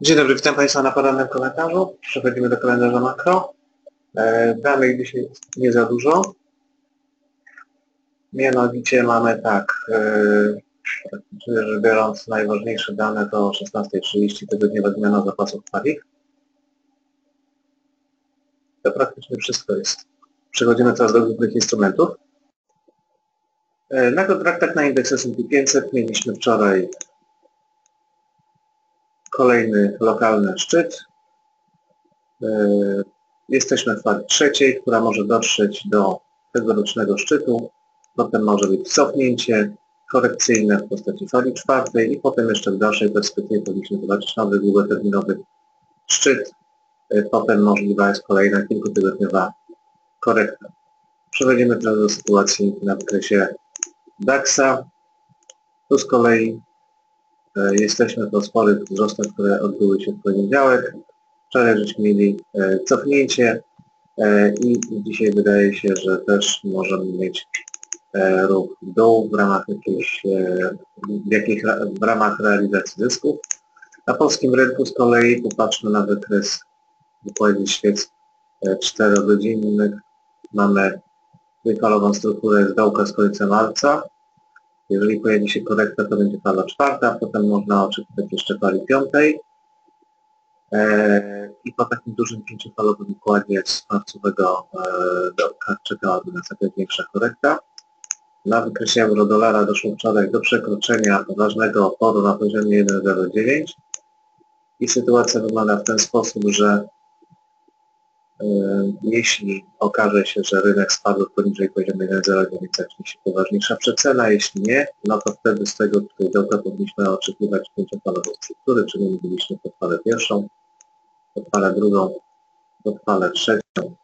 Dzień dobry, witam Państwa na porannym komentarzu. Przechodzimy do kalendarza makro. E, Danych dzisiaj nie za dużo. Mianowicie mamy tak, rzecz biorąc najważniejsze dane to o 16.30 tygodniowa zmiana zapasów paliw. To praktycznie wszystko jest. Przechodzimy teraz do głównych instrumentów. E, Na kontraktach na indeks S&P 500 mieliśmy wczoraj kolejny lokalny szczyt. Yy, Jesteśmy w fali trzeciej, która może dotrzeć do tegorocznego szczytu. Potem może być cofnięcie korekcyjne w postaci fali czwartej i potem jeszcze w dalszej perspektywie powinniśmy zobaczyć nowy długoterminowy szczyt. Yy, Potem możliwa jest kolejna kilkutygodniowa korekta. Przechodzimy teraz do sytuacji na wykresie DAX-a. Tu z kolei E, Jesteśmy po sporych wzrostach, które odbyły się w poniedziałek. Wczoraj żeśmy mieli e, cofnięcie e, i dzisiaj wydaje się, że też możemy mieć e, ruch w dół w ramach jakiejś, e, w, jakich, w ramach realizacji zysków. Na polskim rynku z kolei popatrzmy na wykres wykładzie świec 4-godzinnych. Mamy trójfalową strukturę z dołka z końca marca. Jeżeli pojawi się korekta, to będzie fala czwarta, potem można oczekiwać jeszcze fali piątej. Eee, I po takim dużym pięciofalowym układzie z marcowego e, dołka czekałaby nas jakaś większa korekta. Na wykresie euro-dolara doszło wczoraj do przekroczenia ważnego oporu na poziomie 1,09 i sytuacja wygląda w ten sposób, że Jeśli okaże się, że rynek spadł poniżej poziomu 1,09, zacznie się poważniejsza przecena. Jeśli nie, no to wtedy z tego tutaj dołka powinniśmy oczekiwać pięciofalową struktury, czyli mówiliśmy pod falę pierwszą, pod falę drugą, pod falę trzecią,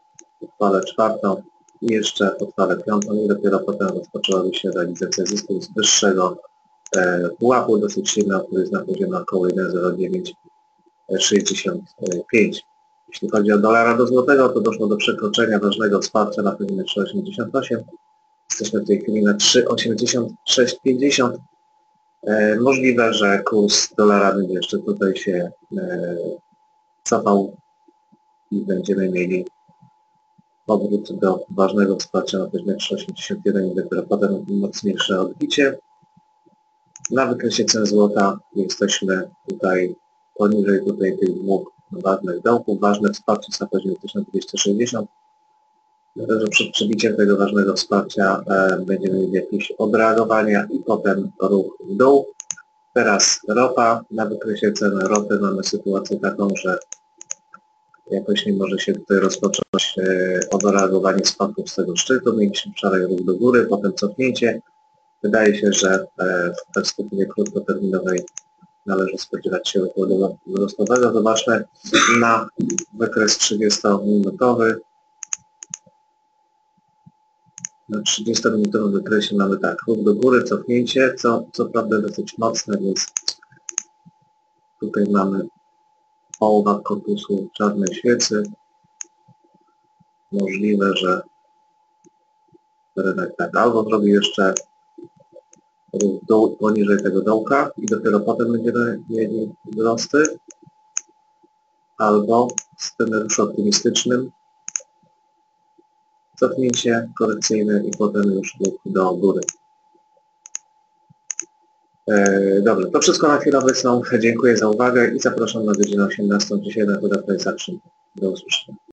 pod falę czwartą i jeszcze pod falę piątą i dopiero potem rozpoczęłaby się realizacja zysków z wyższego e, pułapu, dosyć silnego, który jest na poziomie około 1,0965. Jeśli chodzi o dolara do złotego, to doszło do przekroczenia ważnego wsparcia na poziomie 3,88. Jesteśmy w tej chwili na 3,8650. E, możliwe, że kurs dolara będzie jeszcze tutaj się e, cofał i będziemy mieli powrót do ważnego wsparcia na poziomie 3,81 i dopiero potem mocniejsze odbicie. Na wykresie cen złota jesteśmy tutaj poniżej tutaj tych dwóch ważnych dołków, ważne wsparcie poziomie 1260. Myślę, że przed przebiciem tego ważnego wsparcia e, będziemy mieli jakieś odreagowania i potem ruch w dół. Teraz ropa. Na wykresie ceny ropy mamy sytuację taką, że jakoś nie może się tutaj rozpocząć e, odreagowanie spadków z tego szczytu. Mieliśmy wczoraj ruch do góry, potem cofnięcie. Wydaje się, że e, w perspektywie krótkoterminowej należy spodziewać się ruchu wzrostowego. Zobaczmy na wykres 30-minutowy. Na 30-minutowym wykresie mamy tak, ruch do góry, cofnięcie, co, co prawda dosyć mocne, więc tutaj mamy połowa korpusu czarnej świecy. Możliwe, że rynek tak albo zrobi jeszcze dół, poniżej tego dołka i dopiero potem będziemy mieli wzrosty albo z tym już optymistycznym cofnięcie korekcyjne i potem już do góry. E, dobrze, to wszystko na chwilę obecną. Dziękuję za uwagę i zapraszam na godzinę 18 dzisiaj na Buda Price Action. Do usłyszenia.